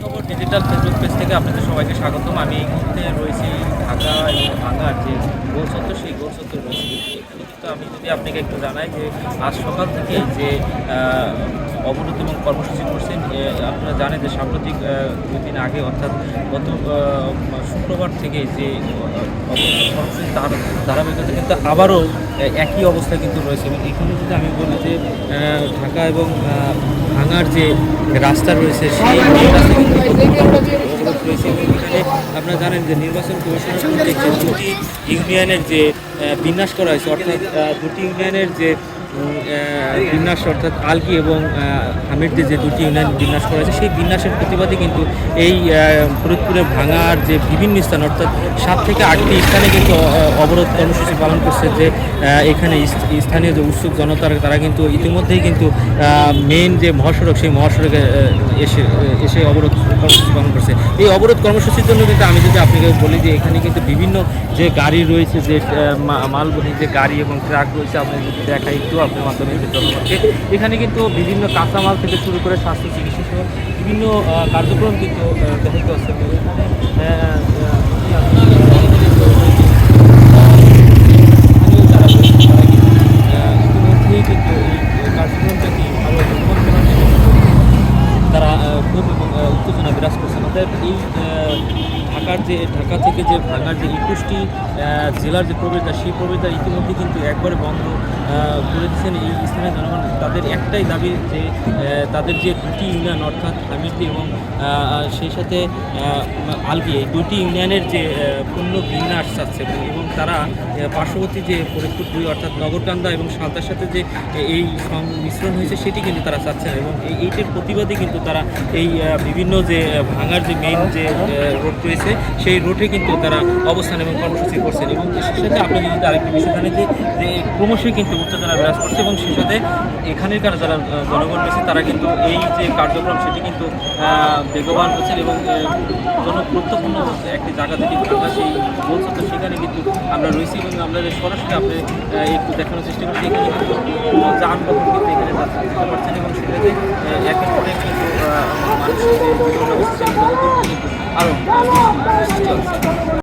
খবর digital Facebook page থেকে আপনাদের সবাইকে স্বাগতম। আমি এই মুহূর্তে রয়েছি ঢাকা এবং ভাঙার যে গোল সেই গোল রয়েছে। কিন্তু আমি যদি আপনাকে একটু জানাই যে আজ সকাল থেকে যে অবরোধ এবং কর্মসূচি করছেন জানেন যে সাম্প্রতিক দুদিন আগে, অর্থাৎ গত শুক্রবার থেকে যে ধারাবাহিকতা কিন্তু আবারও একই অবস্থা কিন্তু রয়েছে। এবং এখানে যদি আমি বলি যে ঢাকা এবং ভাঙার যে রাস্তা রয়েছে, সেই রাস্তা কিন্তু রয়েছে। এবং আপনারা জানেন যে নির্বাচন কমিশনের যে দুটি ইউনিয়নের যে বিন্যাস করা হয়েছে অর্থাৎ দুটি ইউনিয়নের যে বিন্যাস অর্থাৎ আলগি এবং হামিরদের যে দুটি ইউনিয়ন বিন্যাস করা হয়েছে সেই বিন্যাসের প্রতিবাদে কিন্তু এই আহ, ফরিদপুরে ভাঙার যে বিভিন্ন স্থান অর্থাৎ সাত থেকে আটটি স্থানে কিন্তু অবরোধ কর্মসূচি পালন করছে যে এখানে স্থানীয় যে উৎসুক জনতার তারা কিন্তু ইতিমধ্যেই কিন্তু মেন যে মহাসড়ক সেই মহাসড়কে এসে এসে অবরোধ কর্মসূচি পালন করছে। এই অবরোধ কর্মসূচির জন্য কিন্তু আমি যদি আপনাকে বলি যে এখানে কিন্তু বিভিন্ন যে গাড়ি রয়েছে, যে মালবহী যে গাড়ি এবং ট্রাক রয়েছে আপনি যদি দেখা একটু আপনার মাধ্যমে জনগণকে, এখানে কিন্তু বিভিন্ন কাঁচামাল থেকে শুরু করে স্বাস্থ্য চিকিৎসা বিভিন্ন কার্যক্রম কিন্তু দেখতে দেখাতে পাচ্ছে এবং এখানে আহ, আহ, যদি আপনি স্থানীয় যারা রয়েছে তারা কিন্তু আহ, ইতিমধ্যেই কিন্তু এই কার্যক্রমটাকে আরও উন্নত করার জন্য তারা আহ, ক্ষোভ এবং আহ, উত্তেজনা বিরাজ করছেন অর্থাৎ এই আহ, ঢাকার যে, ঢাকা থেকে যে ভাঙার যে একুশটি জেলার যে প্রবেশদ্বার, সেই প্রবেশদ্বার ইতিমধ্যে কিন্তু একবারে বন্ধ করে দিচ্ছেন এই স্থানীয় জনগণ। তাদের একটাই দাবি যে তাদের যে দুটি ইউনিয়ন, অর্থাৎ হামিদি এবং সেই সাথে আলগি, এই দুটি ইউনিয়নের যে পূর্ণ বিন্যাস চাচ্ছে এবং- তারা পার্শ্ববর্তী যে ফরিদপুর দুই, অর্থাৎ নগরকান্দা এবং সালতার সাথে যে, এই সংমিশ্রণ হয়েছে, সেটি কিন্তু তারা চাচ্ছেন এবং এই, এইটির প্রতিবাদে কিন্তু তারা এই বিভিন্ন যে, ভাঙার যে মেইন যে রোড রয়েছে সেই রুটে কিন্তু তারা অবস্থান এবং কর্মসূচি করছেন। এবং সাথে আপনি যদি আরেকটি বিষয় জানেন যে ক্রমশই কিন্তু উত্তেজনা বিরাজ করছে এবং সেই সাথে এখানকার যারা জনগণ রয়েছে, তারা কিন্তু এই যে কার্যক্রম, সেটি কিন্তু বেগবান করছেন এবং জনগুরুত্বপূর্ণ একটি জায়গা থেকে আমরা সেই গোল চত্বর সেখানে কিন্তু আমরা রয়েছি এবং আমরা সরাসরি আপনি একটু দেখানোর চেষ্টা করছি, এখানে কিন্তু কোনো যানবাহন কিন্তু এখানে দেখতে পাচ্ছেন এবং সেটাতে একের পর কিন্তু মানুষের জীবন ব্যবস্থা সেই